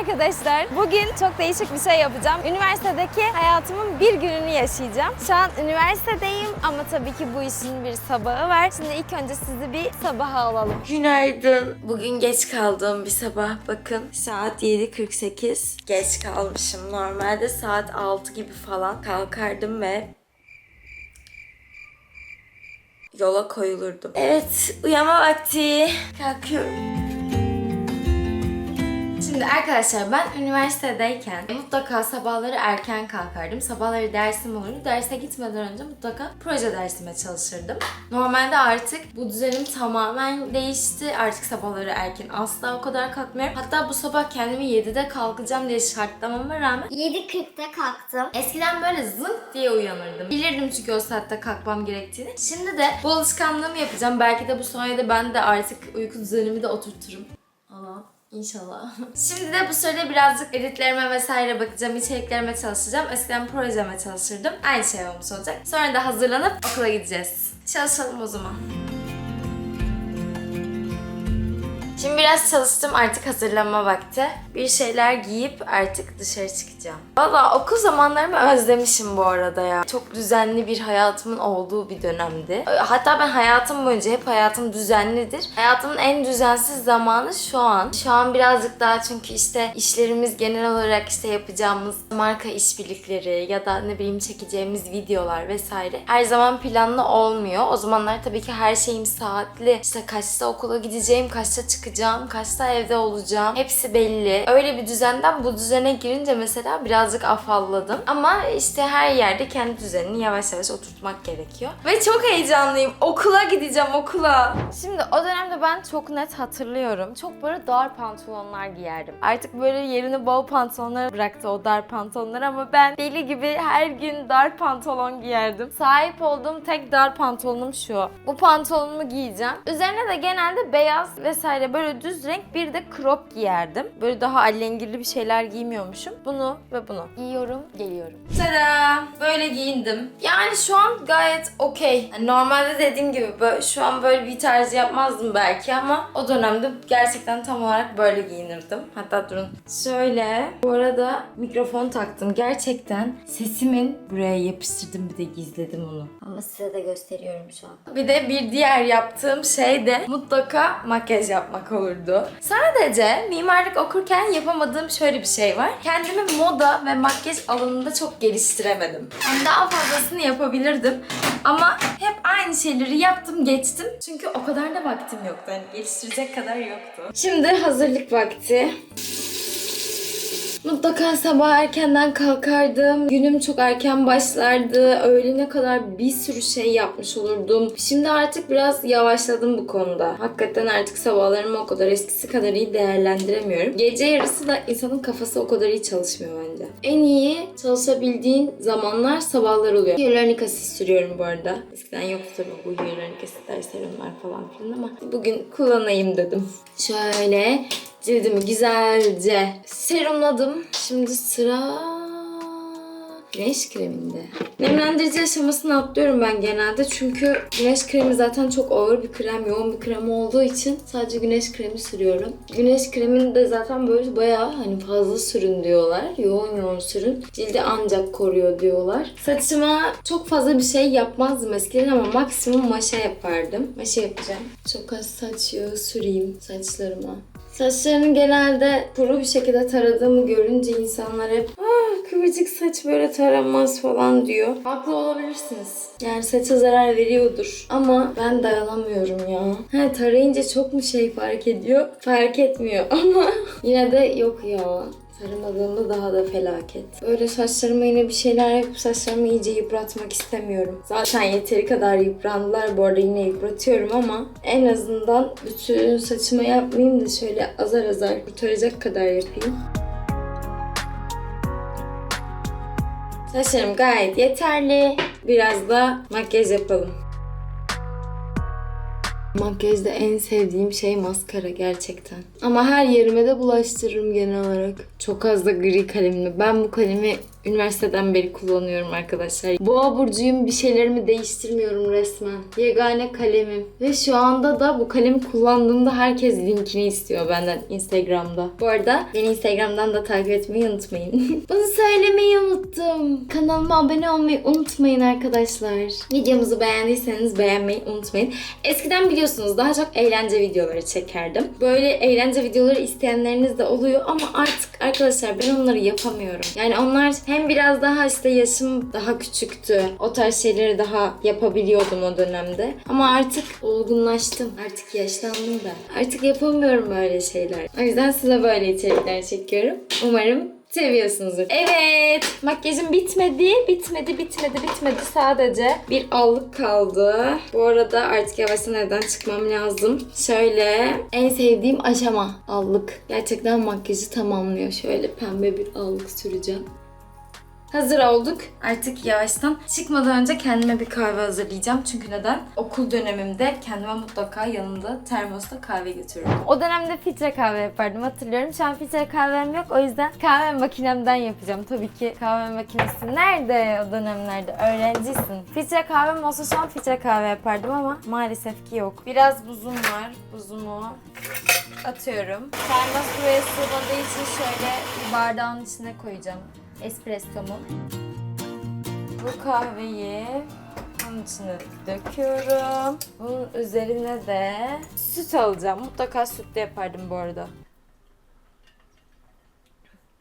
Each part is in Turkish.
arkadaşlar. Bugün çok değişik bir şey yapacağım. Üniversitedeki hayatımın bir gününü yaşayacağım. Şu an üniversitedeyim ama tabii ki bu işin bir sabahı var. Şimdi ilk önce sizi bir sabaha alalım. Günaydın. Bugün geç kaldığım bir sabah. Bakın saat 7.48. Geç kalmışım. Normalde saat 6 gibi falan kalkardım ve yola koyulurdum. Evet, uyama vakti. Kalkıyorum. Şimdi arkadaşlar ben üniversitedeyken mutlaka sabahları erken kalkardım. Sabahları dersim olurdu. Derse gitmeden önce mutlaka proje dersime çalışırdım. Normalde artık bu düzenim tamamen değişti. Artık sabahları erken asla o kadar kalkmıyorum. Hatta bu sabah kendimi 7'de kalkacağım diye şartlamama rağmen 7.40'da kalktım. Eskiden böyle zınk diye uyanırdım. Bilirdim çünkü o saatte kalkmam gerektiğini. Şimdi de bu alışkanlığımı yapacağım. Belki de bu sayede ben de artık uyku düzenimi de oturturum. Allah. İnşallah. Şimdi de bu sırada birazcık editlerime vesaire bakacağım, içeriklerime çalışacağım. Eskiden projeme çalışırdım. Aynı şey olmuş olacak. Sonra da hazırlanıp okula gideceğiz. Çalışalım o zaman. Şimdi biraz çalıştım artık hazırlanma vakti. Bir şeyler giyip artık dışarı çıkacağım. Valla okul zamanlarımı özlemişim bu arada ya. Çok düzenli bir hayatımın olduğu bir dönemdi. Hatta ben hayatım boyunca hep hayatım düzenlidir. Hayatımın en düzensiz zamanı şu an. Şu an birazcık daha çünkü işte işlerimiz genel olarak işte yapacağımız marka işbirlikleri ya da ne bileyim çekeceğimiz videolar vesaire her zaman planlı olmuyor. O zamanlar tabii ki her şeyim saatli. İşte kaçta okula gideceğim, kaçta çıkacağım, kaçta evde olacağım. Hepsi belli. Öyle bir düzenden bu düzene girince mesela birazcık afalladım. Ama işte her yerde kendi düzenini yavaş yavaş oturtmak gerekiyor. Ve çok heyecanlıyım. Okula gideceğim okula. Şimdi o dönemde ben çok net hatırlıyorum. Çok böyle dar pantolonlar giyerdim. Artık böyle yerini bol pantolonlara bıraktı o dar pantolonlar ama ben deli gibi her gün dar pantolon giyerdim. Sahip olduğum tek dar pantolonum şu. Bu pantolonumu giyeceğim. Üzerine de genelde beyaz vesaire böyle düz renk bir de crop giyerdim. Böyle daha allengirli bir şeyler giymiyormuşum. Bunu ve bunu. Giyiyorum, geliyorum. Tada! Böyle giyindim. Yani şu an gayet okey. Yani normalde dediğim gibi böyle, şu an böyle bir tarz yapmazdım belki ama o dönemde gerçekten tam olarak böyle giyinirdim. Hatta durun. Şöyle. Bu arada mikrofon taktım. Gerçekten sesimin buraya yapıştırdım bir de gizledim onu. Ama size de gösteriyorum şu an. Bir de bir diğer yaptığım şey de mutlaka makyaj yapmak olurdu. Sadece mimarlık okurken yapamadığım şöyle bir şey var. Kendimi moda ve makyaj alanında çok geliştiremedim. Yani daha fazlasını yapabilirdim. Ama hep aynı şeyleri yaptım geçtim. Çünkü o kadar da vaktim yoktu. Hani geliştirecek kadar yoktu. Şimdi hazırlık vakti. Mutlaka sabah erkenden kalkardım. Günüm çok erken başlardı. Öğlene kadar bir sürü şey yapmış olurdum. Şimdi artık biraz yavaşladım bu konuda. Hakikaten artık sabahlarımı o kadar eskisi kadar iyi değerlendiremiyorum. Gece yarısı da insanın kafası o kadar iyi çalışmıyor bence. En iyi çalışabildiğin zamanlar sabahlar oluyor. Hyaluronik asit sürüyorum bu arada. Eskiden yoktu tabii bu hyaluronik asitler, serumlar falan filan ama bugün kullanayım dedim. Şöyle Cildimi güzelce serumladım. Şimdi sıra güneş kreminde. Nemlendirici aşamasını atlıyorum ben genelde çünkü güneş kremi zaten çok ağır bir krem, yoğun bir krem olduğu için sadece güneş kremi sürüyorum. Güneş kremini de zaten böyle bayağı hani fazla sürün diyorlar. Yoğun yoğun sürün. Cildi ancak koruyor diyorlar. Saçıma çok fazla bir şey yapmazdım eskiden ama maksimum maşa yapardım. Maşa yapacağım. Çok az saç yağı süreyim saçlarıma. Saçlarını genelde kuru bir şekilde taradığımı görünce insanlar hep ah kıvırcık saç böyle taranmaz falan diyor. Haklı olabilirsiniz. Yani saça zarar veriyordur. Ama ben dayanamıyorum ya. He tarayınca çok mu şey fark ediyor? Fark etmiyor ama yine de yok ya. Taramadığımda daha da felaket. Böyle saçlarıma yine bir şeyler yapıp saçlarımı iyice yıpratmak istemiyorum. Zaten yeteri kadar yıprandılar. Bu arada yine yıpratıyorum ama en azından bütün saçıma yapmayayım da şöyle azar azar kurtaracak kadar yapayım. Saçlarım gayet yeterli. Biraz da makyaj yapalım. Makyajda en sevdiğim şey maskara gerçekten. Ama her yerime de bulaştırırım genel olarak. Çok az da gri kalemli. Ben bu kalemi üniversiteden beri kullanıyorum arkadaşlar. Boğa burcuyum bir şeylerimi değiştirmiyorum resmen. Yegane kalemim. Ve şu anda da bu kalemi kullandığımda herkes linkini istiyor benden Instagram'da. Bu arada beni Instagram'dan da takip etmeyi unutmayın. Bunu söylemeyi unuttum. Kanalıma abone olmayı unutmayın arkadaşlar. Videomuzu beğendiyseniz beğenmeyi unutmayın. Eskiden biliyorsunuz daha çok eğlence videoları çekerdim. Böyle eğlence videoları isteyenleriniz de oluyor ama artık arkadaşlar ben onları yapamıyorum. Yani onlar hem biraz daha işte yaşım daha küçüktü. O tarz şeyleri daha yapabiliyordum o dönemde. Ama artık olgunlaştım. Artık yaşlandım da. Artık yapamıyorum böyle şeyler. O yüzden size böyle içerikler çekiyorum. Umarım seviyorsunuzdur. Evet. Makyajım bitmedi. Bitmedi, bitmedi, bitmedi. Sadece bir allık kaldı. Bu arada artık yavaştan evden çıkmam lazım. Şöyle en sevdiğim aşama allık. Gerçekten makyajı tamamlıyor. Şöyle pembe bir allık süreceğim. Hazır olduk. Artık yavaştan çıkmadan önce kendime bir kahve hazırlayacağım. Çünkü neden? Okul dönemimde kendime mutlaka yanımda termosta kahve götürürdüm. O dönemde filtre kahve yapardım hatırlıyorum. Şu an filtre kahvem yok. O yüzden kahve makinemden yapacağım. Tabii ki kahve makinesi nerede o dönemlerde? Öğrencisin. Filtre kahvem olsa şu an filtre kahve yapardım ama maalesef ki yok. Biraz buzum var. Buzumu atıyorum. Termos buraya sığmadığı için şöyle bir bardağın içine koyacağım. Espressomu. Bu kahveyi bunun içine döküyorum. Bunun üzerine de süt alacağım. Mutlaka sütle yapardım bu arada.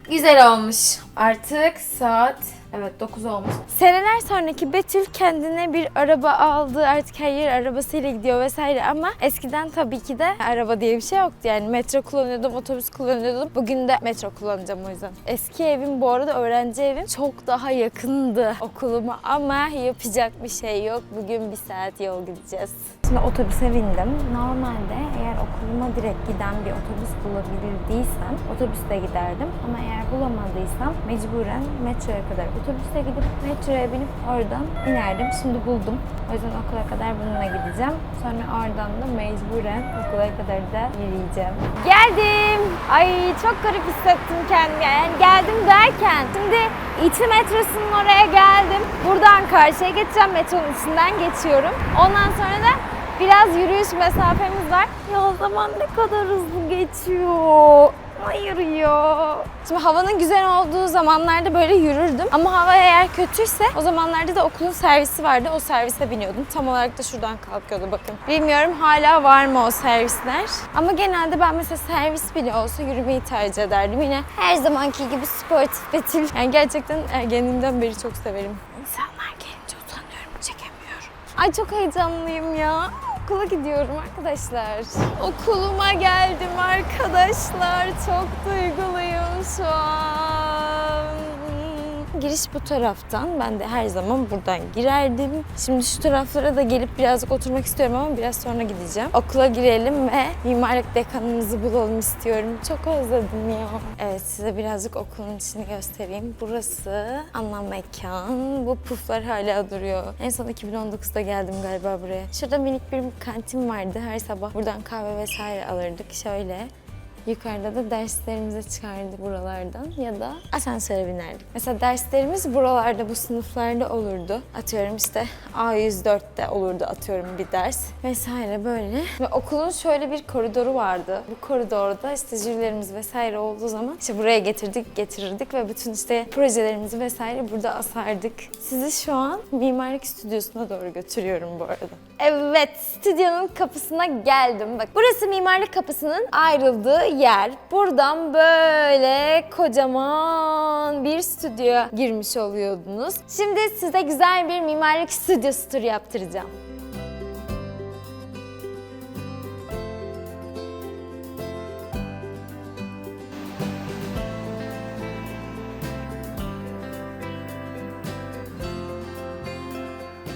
Güzel olmuş. Artık saat evet 9 olmuş. Seneler sonraki Betül kendine bir araba aldı. Artık her yer arabasıyla gidiyor vesaire ama eskiden tabii ki de araba diye bir şey yoktu. Yani metro kullanıyordum, otobüs kullanıyordum. Bugün de metro kullanacağım o yüzden. Eski evim bu arada öğrenci evim çok daha yakındı okuluma ama yapacak bir şey yok. Bugün bir saat yol gideceğiz. Şimdi otobüse bindim. Normalde eğer okuluma direkt giden bir otobüs bulabildiysem otobüste giderdim. Ama eğer bulamadıysam mecburen metroya kadar otobüste gidip metroya binip oradan inerdim. Şimdi buldum. O yüzden okula kadar bununla gideceğim. Sonra oradan da mecburen okula kadar da yürüyeceğim. Geldim. Ay çok garip hissettim kendimi. Yani geldim derken şimdi İTÜ metrosunun oraya geldim. Buradan karşıya geçeceğim. Metronun içinden geçiyorum. Ondan sonra da biraz yürüyüş mesafemiz var. Ya o zaman ne kadar hızlı geçiyor. Hayır ya. Şimdi havanın güzel olduğu zamanlarda böyle yürürdüm. Ama hava eğer kötüyse o zamanlarda da okulun servisi vardı. O servise biniyordum. Tam olarak da şuradan kalkıyordu bakın. Bilmiyorum hala var mı o servisler. Ama genelde ben mesela servis bile olsa yürümeyi tercih ederdim. Yine her zamanki gibi sportif Betül. Yani gerçekten ergenliğimden beri çok severim. İnsanlar gelince utanıyorum, çekemiyorum. Ay çok heyecanlıyım ya. Okula gidiyorum arkadaşlar. Okuluma geldim arkadaşlar. Çok duyguluyum şu an. Giriş bu taraftan. Ben de her zaman buradan girerdim. Şimdi şu taraflara da gelip birazcık oturmak istiyorum ama biraz sonra gideceğim. Okula girelim ve mimarlık dekanımızı bulalım istiyorum. Çok özledim ya. Evet size birazcık okulun içini göstereyim. Burası ana mekan. Bu puflar hala duruyor. En son 2019'da geldim galiba buraya. Şurada minik bir kantin vardı. Her sabah buradan kahve vesaire alırdık. Şöyle Yukarıda da derslerimize çıkardı buralardan ya da asansöre binerdik. Mesela derslerimiz buralarda bu sınıflarda olurdu. Atıyorum işte A104'te olurdu atıyorum bir ders vesaire böyle. Ve okulun şöyle bir koridoru vardı. Bu koridorda işte jürilerimiz vesaire olduğu zaman işte buraya getirdik getirirdik ve bütün işte projelerimizi vesaire burada asardık. Sizi şu an mimarlık stüdyosuna doğru götürüyorum bu arada. Evet, stüdyonun kapısına geldim. Bak burası mimarlık kapısının ayrıldığı yer. Buradan böyle kocaman bir stüdyoya girmiş oluyordunuz. Şimdi size güzel bir mimarlık stüdyosu turu yaptıracağım.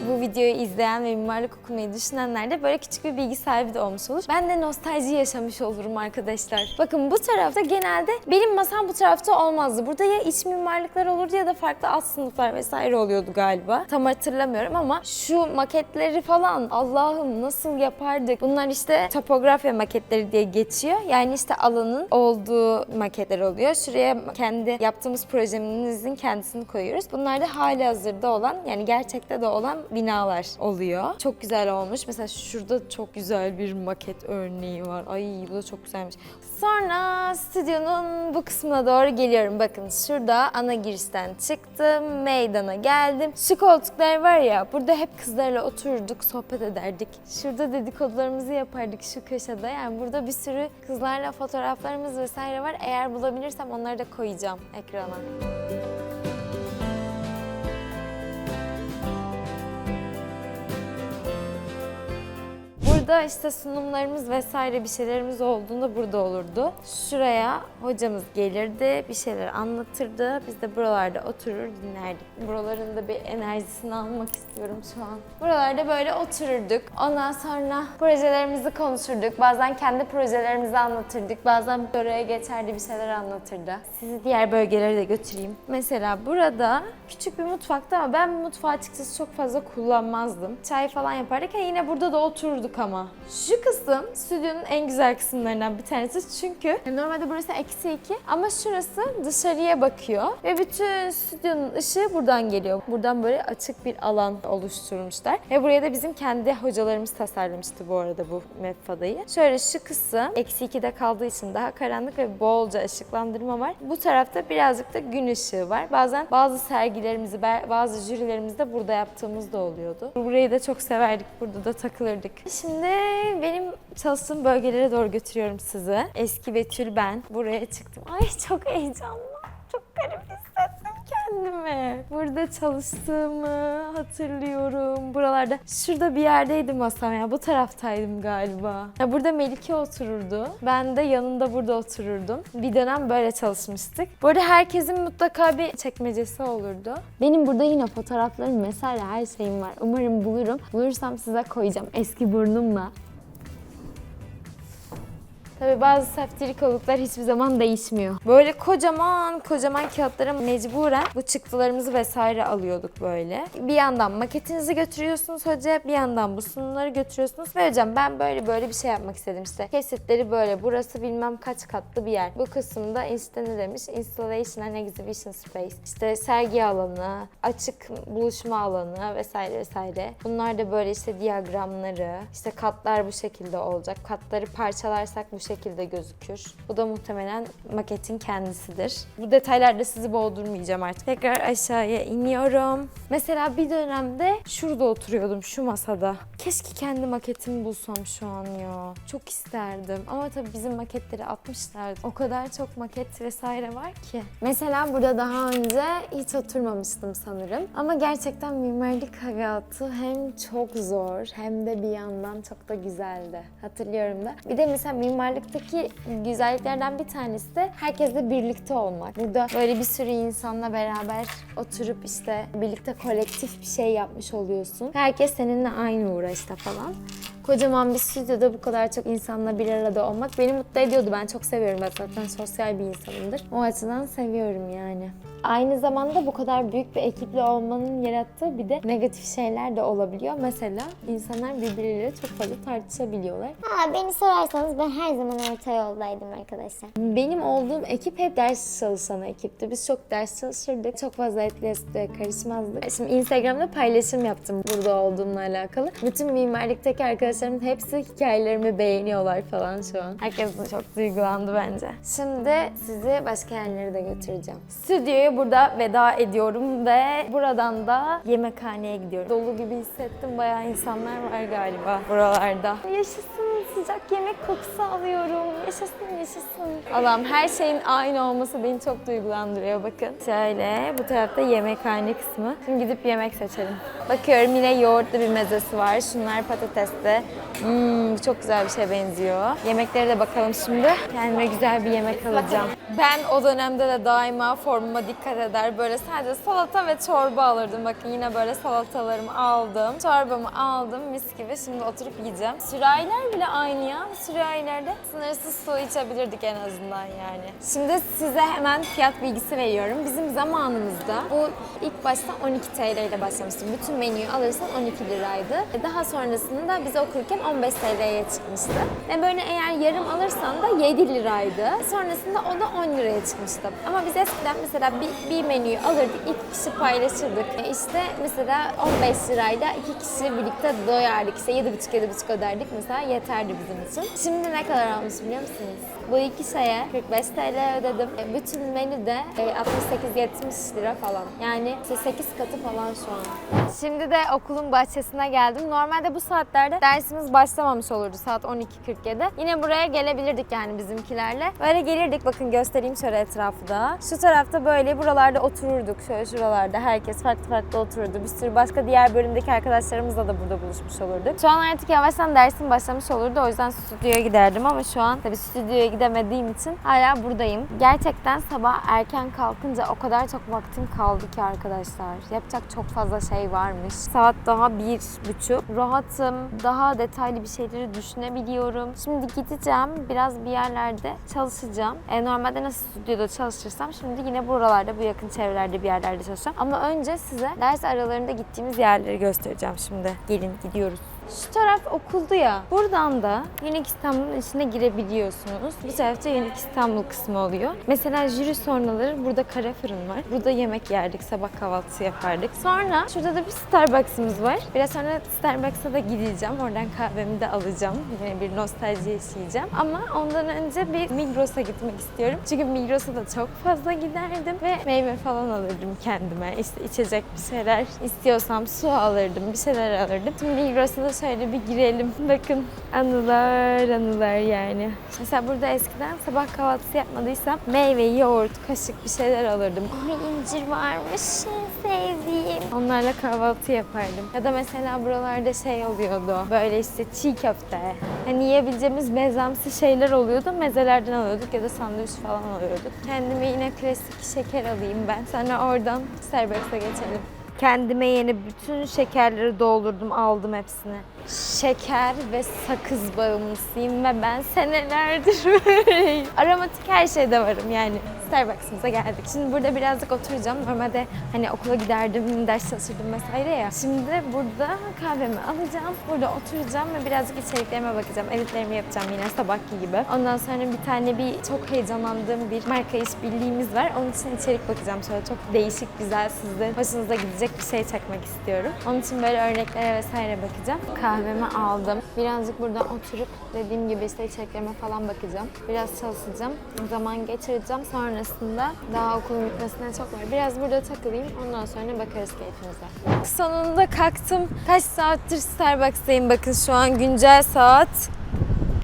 Bu videoyu izleyen ve mimarlık okumayı düşünenler de böyle küçük bir bilgi sahibi de olmuş olur. Ben de nostalji yaşamış olurum arkadaşlar. Bakın bu tarafta genelde benim masam bu tarafta olmazdı. Burada ya iç mimarlıklar olurdu ya da farklı alt sınıflar vesaire oluyordu galiba. Tam hatırlamıyorum ama şu maketleri falan Allah'ım nasıl yapardık? Bunlar işte topografya maketleri diye geçiyor. Yani işte alanın olduğu maketler oluyor. Şuraya kendi yaptığımız projemizin kendisini koyuyoruz. Bunlar da hali hazırda olan yani gerçekte de olan binalar oluyor. Çok güzel olmuş. Mesela şurada çok güzel bir maket örneği var. Ay bu da çok güzelmiş. Sonra stüdyonun bu kısmına doğru geliyorum. Bakın şurada ana girişten çıktım, meydana geldim. Şu koltuklar var ya, burada hep kızlarla otururduk, sohbet ederdik. Şurada dedikodularımızı yapardık şu köşede. Yani burada bir sürü kızlarla fotoğraflarımız vesaire var. Eğer bulabilirsem onları da koyacağım ekrana. Burada işte sunumlarımız vesaire bir şeylerimiz olduğunda burada olurdu. Şuraya hocamız gelirdi, bir şeyler anlatırdı. Biz de buralarda oturur dinlerdik. Buraların da bir enerjisini almak istiyorum şu an. Buralarda böyle otururduk. Ondan sonra projelerimizi konuşurduk. Bazen kendi projelerimizi anlatırdık. Bazen oraya geçerdi bir şeyler anlatırdı. Sizi diğer bölgelere de götüreyim. Mesela burada küçük bir mutfakta ama ben mutfağı açıkçası çok fazla kullanmazdım. Çay falan yapardık. Ha, yine burada da otururduk ama. Şu kısım stüdyonun en güzel kısımlarından bir tanesi çünkü normalde burası eksi iki ama şurası dışarıya bakıyor ve bütün stüdyonun ışığı buradan geliyor. Buradan böyle açık bir alan oluşturmuşlar ve buraya da bizim kendi hocalarımız tasarlamıştı bu arada bu mefadayı. Şöyle şu kısım eksi 2'de kaldığı için daha karanlık ve bolca ışıklandırma var. Bu tarafta birazcık da gün ışığı var. Bazen bazı sergilerimizi, bazı jürilerimizi de burada yaptığımız da oluyordu. Burayı da çok severdik. Burada da takılırdık. Şimdi benim çalıştığım bölgelere doğru götürüyorum sizi. Eski Betül ben. Buraya çıktım. Ay çok heyecanlı. Çok hissettim kendimi. Burada çalıştığımı hatırlıyorum. Buralarda şurada bir yerdeydim masam ya. Bu taraftaydım galiba. Ya burada Melike otururdu. Ben de yanında burada otururdum. Bir dönem böyle çalışmıştık. Bu arada herkesin mutlaka bir çekmecesi olurdu. Benim burada yine fotoğraflarım vesaire her şeyim var. Umarım bulurum. Bulursam size koyacağım eski burnumla. Tabii bazı saftirik oluklar hiçbir zaman değişmiyor. Böyle kocaman kocaman kağıtlara mecburen bu çıktılarımızı vesaire alıyorduk böyle. Bir yandan maketinizi götürüyorsunuz hoca, bir yandan bu sunumları götürüyorsunuz. Ve hocam ben böyle böyle bir şey yapmak istedim işte. Kesitleri böyle, burası bilmem kaç katlı bir yer. Bu kısımda işte ne demiş? Installation and Exhibition Space. İşte sergi alanı, açık buluşma alanı vesaire vesaire. Bunlar da böyle işte diyagramları, işte katlar bu şekilde olacak. Katları parçalarsak bu şekilde gözükür. Bu da muhtemelen maketin kendisidir. Bu detaylarda sizi boğdurmayacağım artık. Tekrar aşağıya iniyorum. Mesela bir dönemde şurada oturuyordum şu masada. Keşke kendi maketimi bulsam şu an ya. Çok isterdim. Ama tabii bizim maketleri atmışlardı. O kadar çok maket vesaire var ki. Mesela burada daha önce hiç oturmamıştım sanırım. Ama gerçekten mimarlık hayatı hem çok zor hem de bir yandan çok da güzeldi. Hatırlıyorum da. Bir de mesela mimarlıktaki güzelliklerden bir tanesi de herkesle birlikte olmak. Burada böyle bir sürü insanla beraber oturup işte birlikte kolektif bir şey yapmış oluyorsun. Herkes seninle aynı uğraşta falan. Kocaman bir stüdyoda bu kadar çok insanla bir arada olmak beni mutlu ediyordu. Ben çok seviyorum. Ben zaten sosyal bir insanımdır. O açıdan seviyorum yani. Aynı zamanda bu kadar büyük bir ekiple olmanın yarattığı bir de negatif şeyler de olabiliyor. Mesela insanlar birbirleriyle çok fazla tartışabiliyorlar. Ha, beni sorarsanız ben her zaman orta yoldaydım arkadaşlar. Benim olduğum ekip hep ders çalışan ekipti. Biz çok ders çalışırdık. Çok fazla etli espriye karışmazdık. Şimdi Instagram'da paylaşım yaptım burada olduğumla alakalı. Bütün mimarlıktaki arkadaşlarımın hepsi hikayelerimi beğeniyorlar falan şu an. Herkes de çok duygulandı bence. Şimdi sizi başka yerlere de götüreceğim. Stüdyoya burada veda ediyorum ve buradan da yemekhaneye gidiyorum. Dolu gibi hissettim. Bayağı insanlar var galiba buralarda. Yaşasın sıcak yemek kokusu alıyorum. Yaşasın yaşasın. Allah'ım her şeyin aynı olması beni çok duygulandırıyor bakın. Şöyle bu tarafta yemekhane kısmı. Şimdi gidip yemek seçelim. Bakıyorum yine yoğurtlu bir mezesi var. Şunlar patatesli. Hmm, çok güzel bir şeye benziyor. Yemeklere de bakalım şimdi. Kendime güzel bir yemek alacağım. Ben o dönemde de daima formuma dikkat eder. Böyle sadece salata ve çorba alırdım. Bakın yine böyle salatalarımı aldım. Çorbamı aldım mis gibi. Şimdi oturup yiyeceğim. Sürahiler bile aynı ya. Sürahilerde sınırsız su içebilirdik en azından yani. Şimdi size hemen fiyat bilgisi veriyorum. Bizim zamanımızda bu ilk başta 12 TL ile başlamıştı. Bütün menüyü alırsan 12 liraydı. E, Daha sonrasında biz okurken 15 TL'ye çıkmıştı. Ve böyle eğer yarım alırsan da 7 liraydı. Sonrasında o da 10 liraya çıkmıştı. Ama biz eskiden mesela bir, bir menüyü alırdık, iki kişi paylaşırdık. E işte mesela 15 lirayla iki kişi birlikte doyardık. İşte 7,5-7,5 öderdik mesela yeterdi bizim için. Şimdi ne kadar almış biliyor musunuz? Bu iki şeye 45 TL ödedim. E, Bütün menü de e, 68-70 lira falan. Yani işte 8 katı falan şu an. Şimdi de okulun bahçesine geldim. Normalde bu saatlerde dersimiz başlamamış olurdu saat 12.47. Yine buraya gelebilirdik yani bizimkilerle. Böyle gelirdik bakın göstereyim şöyle etrafı da. Şu tarafta böyle buralarda otururduk. Şöyle şuralarda herkes farklı farklı otururdu. Bir sürü başka diğer bölümdeki arkadaşlarımızla da burada buluşmuş olurduk. Şu an artık yavaştan dersim başlamış olurdu. O yüzden stüdyoya giderdim ama şu an tabii stüdyoya gidemediğim için hala buradayım. Gerçekten sabah erken kalkınca o kadar çok vaktim kaldı ki arkadaşlar. Yapacak çok fazla şey varmış. Saat daha bir buçuk. Rahatım. Daha detaylı bir şeyleri düşünebiliyorum. Şimdi gideceğim. Biraz bir yerlerde çalışacağım. E, normalde nasıl stüdyoda çalışırsam şimdi yine buralarda bu yakın çevrelerde bir yerlerde çalışacağım. Ama önce size ders aralarında gittiğimiz yerleri göstereceğim şimdi. Gelin gidiyoruz. Şu taraf okuldu ya. Buradan da Unique İstanbul'un içine girebiliyorsunuz. Bu tarafta Unique İstanbul kısmı oluyor. Mesela jüri sonraları burada kara fırın var. Burada yemek yerdik, sabah kahvaltısı yapardık. Sonra şurada da bir Starbucks'ımız var. Biraz sonra Starbucks'a da gideceğim. Oradan kahvemi de alacağım. Yine bir nostalji yaşayacağım. Ama ondan önce bir Migros'a gitmek istiyorum. Çünkü Migros'a da çok fazla giderdim ve meyve falan alırdım kendime. İşte içecek bir şeyler istiyorsam su alırdım, bir şeyler alırdım. Şimdi Migros'a da şöyle bir girelim. Bakın anılar anılar yani. Mesela burada eskiden sabah kahvaltısı yapmadıysam meyve, yoğurt, kaşık bir şeyler alırdım. Ay incir varmış sevdiğim. Onlarla kahvaltı yapardım. Ya da mesela buralarda şey oluyordu. Böyle işte çiğ köfte. Hani yiyebileceğimiz mezemsi şeyler oluyordu. Mezelerden alıyorduk ya da sandviç falan alıyorduk. Kendime yine klasik şeker alayım ben. Sonra oradan Starbucks'a geçelim. Kendime yeni bütün şekerleri doldurdum, aldım hepsini. Şeker ve sakız bağımlısıyım ve ben senelerdir böyleyim. Aromatik her şeyde varım yani. Starbucks'ımıza geldik. Şimdi burada birazcık oturacağım. Normalde hani okula giderdim, ders çalışırdım vesaire ya. Şimdi burada kahvemi alacağım. Burada oturacağım ve birazcık içeriklerime bakacağım. Editlerimi yapacağım yine sabahki gibi. Ondan sonra bir tane bir çok heyecanlandığım bir marka işbirliğimiz var. Onun için içerik bakacağım. Şöyle çok değişik, güzel, sizde hoşunuza gidecek bir şey çekmek istiyorum. Onun için böyle örneklere vesaire bakacağım. Kahvemi aldım. Birazcık burada oturup dediğim gibi işte içeriklerime falan bakacağım. Biraz çalışacağım. Zaman geçireceğim. Sonrasında daha okulun bitmesine çok var. Biraz burada takılayım. Ondan sonra bakarız keyfimize. Sonunda kalktım. Kaç saattir Starbucks'tayım. Bakın şu an güncel saat.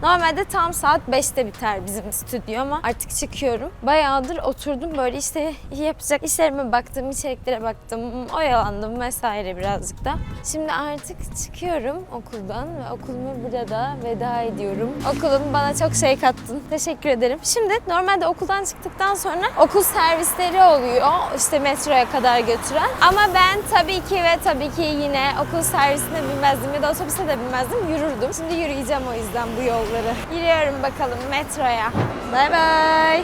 Normalde tam saat 5'te biter bizim stüdyo ama artık çıkıyorum. Bayağıdır oturdum böyle işte yapacak işlerime baktım, içeriklere baktım, oyalandım vesaire birazcık da. Şimdi artık çıkıyorum okuldan ve okulumu burada veda ediyorum. Okulum bana çok şey kattın. Teşekkür ederim. Şimdi normalde okuldan çıktıktan sonra okul servisleri oluyor. işte metroya kadar götüren. Ama ben tabii ki ve tabii ki yine okul servisine binmezdim ya da otobüse de binmezdim. Yürürdüm. Şimdi yürüyeceğim o yüzden bu yolları. Yürüyorum bakalım metroya. Bay bay.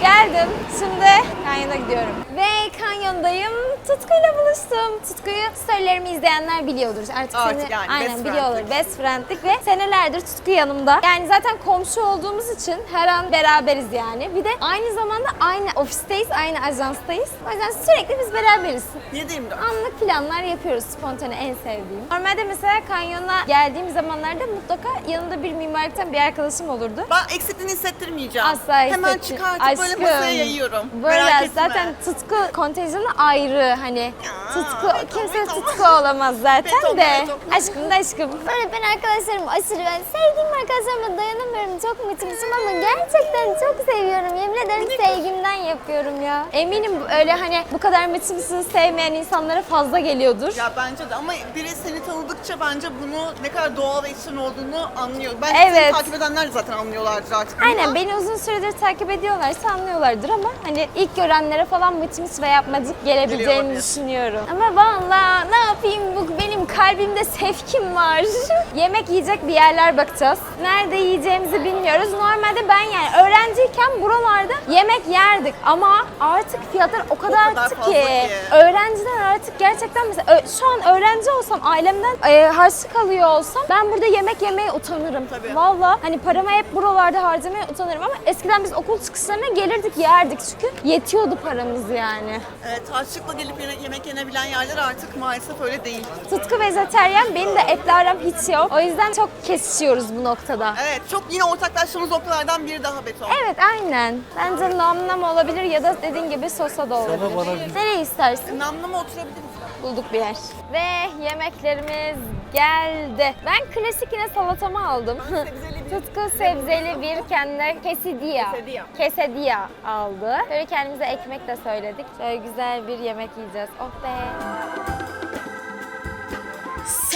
Geldim. Şimdi kanyona gidiyorum. Ve kanyondayım. Tutkuyla buluştum. Tutkuyu storylerimi izleyenler biliyordur. Artık, Artık seni yani aynen best biliyorlar. friendlik. Best friendlik ve senelerdir Tutku yanımda. Yani zaten komşu olduğumuz için her an beraberiz yani. Bir de aynı zamanda aynı ofisteyiz, aynı ajanstayız. O yüzden sürekli biz beraberiz. 7-24. Anlık planlar yapıyoruz spontane en sevdiğim. Normalde mesela kanyona geldiğim zamanlarda mutlaka yanında bir mimarlıktan bir arkadaşım olurdu. Ben eksikliğini hissettirmeyeceğim. Asla Hemen hissettim. çıkartıp böyle masaya yayıyorum. Böyle Merak etme. zaten tutku kontenjanı ayrı hani tutku kimse tutku olamaz zaten de aşkım da aşkım. Böyle ben arkadaşlarım aşırı ben sevdiğim arkadaşlarıma dayanamıyorum. Çok mutluyum ama gerçekten çok seviyorum. Yemin ederim sevgimden yapıyorum ya. Eminim öyle hani bu kadar mısını sevmeyen insanlara fazla geliyordur. Ya bence de ama biri seni tanıdıkça bence bunu ne kadar doğal ve içten olduğunu anlıyor. Ben Evet. seni takip edenler de zaten anlıyorlardır artık. bunu. Aynen beni uzun süredir takip ediyorlarsa anlıyorlardır ama hani ilk görenlere falan mıt ve yapmacık gelebileceğini düşünüyorum. Ama valla ne yapayım bu benim kalbimde sevkim var. Yemek yiyecek bir yerler bakacağız. Nerede yiyeceğimizi bilmiyoruz. Normalde ben yani öğrenciyken buralarda yemek yerdik ama artık fiyatlar o kadar, kadar arttı ki. ki. Öğrenciler artık gerçekten mesela şu an öğrenci olsam ailemden e, harçlık alıyor olsam ben burada yemek yemeye utanırım. Tabii. Valla hani paramı hep buralarda harcamaya utanırım ama eskiden biz okul çıkışlarına gelirdik yerdik çünkü yetiyordu paramız yani. Evet, harçlıkla gelip yene- yemek yenebilen yerler artık maalesef öyle değil. Tutku vejeteryen benim de etle aram hiç yok. O yüzden çok kesişiyoruz bu noktada. Evet, çok yine ortaklaştığımız noktalardan biri daha beton. Evet aynen. Bence nam nam olabilir ya da dediğin gibi sosa da olabilir. Nereye istersin? Namlı mı oturabiliriz? Bulduk bir yer. Ve yemeklerimiz geldi. Ben klasik yine salatamı aldım. Tutku sebzeli bir kendine quesadilla. Quesadilla. Quesadilla aldı. Böyle kendimize ekmek de söyledik. Şöyle güzel bir yemek yiyeceğiz. Oh be.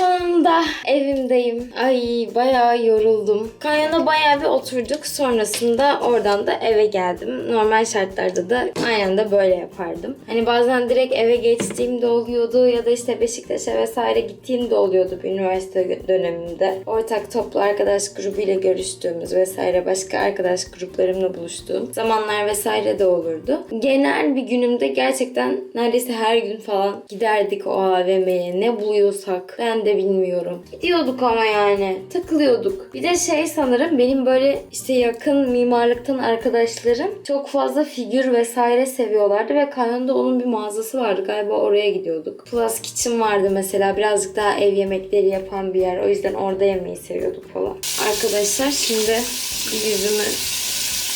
Sonunda evimdeyim. Ay bayağı yoruldum. Kayana bayağı bir oturduk. Sonrasında oradan da eve geldim. Normal şartlarda da aynen de böyle yapardım. Hani bazen direkt eve geçtiğim de oluyordu ya da işte Beşiktaş'a vesaire gittiğim de oluyordu bir üniversite döneminde. Ortak toplu arkadaş grubuyla görüştüğümüz vesaire başka arkadaş gruplarımla buluştuğum zamanlar vesaire de olurdu. Genel bir günümde gerçekten neredeyse her gün falan giderdik o AVM'ye. Ne buluyorsak ben de bilmiyorum. Gidiyorduk ama yani. Takılıyorduk. Bir de şey sanırım benim böyle işte yakın mimarlıktan arkadaşlarım çok fazla figür vesaire seviyorlardı ve Kanyon'da onun bir mağazası vardı. Galiba oraya gidiyorduk. Plus Kitchen vardı mesela. Birazcık daha ev yemekleri yapan bir yer. O yüzden orada yemeyi seviyorduk falan. Arkadaşlar şimdi yüzümü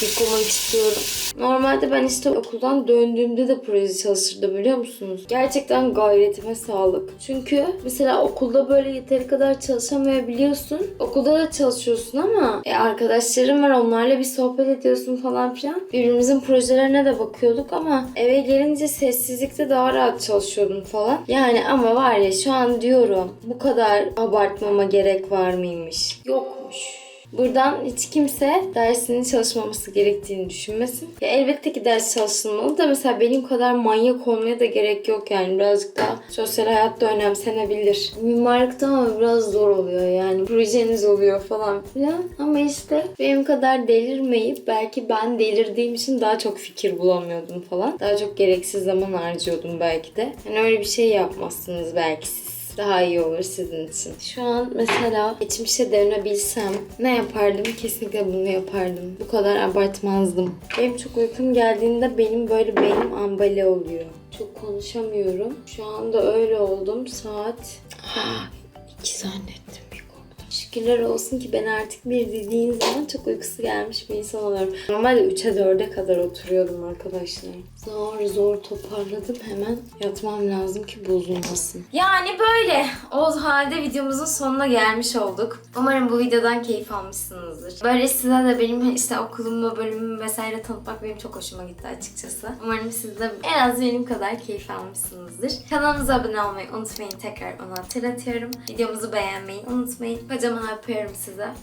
yıkamak istiyorum. Normalde ben işte okuldan döndüğümde de proje çalışırdım biliyor musunuz? Gerçekten gayretime sağlık. Çünkü mesela okulda böyle yeteri kadar çalışamayabiliyorsun. Okulda da çalışıyorsun ama e, arkadaşlarım var onlarla bir sohbet ediyorsun falan filan. Birbirimizin projelerine de bakıyorduk ama eve gelince sessizlikte daha rahat çalışıyordum falan. Yani ama var ya şu an diyorum bu kadar abartmama gerek var mıymış? Yokmuş. Buradan hiç kimse dersini çalışmaması gerektiğini düşünmesin. Ya elbette ki ders çalışılmalı da mesela benim kadar manyak olmaya da gerek yok yani. Birazcık daha sosyal hayatta önemsenebilir. Mimarlıkta ama biraz zor oluyor yani. Projeniz oluyor falan filan. Ama işte benim kadar delirmeyip belki ben delirdiğim için daha çok fikir bulamıyordum falan. Daha çok gereksiz zaman harcıyordum belki de. Yani öyle bir şey yapmazsınız belki siz daha iyi olur sizin için. Şu an mesela geçmişe dönebilsem ne yapardım? Kesinlikle bunu yapardım. Bu kadar abartmazdım. Benim çok uykum geldiğinde benim böyle beynim ambale oluyor. Çok konuşamıyorum. Şu anda öyle oldum. Saat Ah, iki zannettim bir korktum. Şükürler olsun ki ben artık bir dediğin zaman çok uykusu gelmiş bir insan oluyorum. Normalde 3'e 4'e kadar oturuyordum arkadaşlar. Zor zor toparladım hemen. Yatmam lazım ki bozulmasın. Yani böyle. O halde videomuzun sonuna gelmiş olduk. Umarım bu videodan keyif almışsınızdır. Böyle size de benim işte okulumu, bölümümü vesaire tanıtmak benim çok hoşuma gitti açıkçası. Umarım siz de en az benim kadar keyif almışsınızdır. Kanalımıza abone olmayı unutmayın. Tekrar onu hatırlatıyorum. Videomuzu beğenmeyi unutmayın. Kocaman öpüyorum size.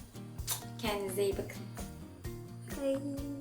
Kendinize iyi bakın. Bye.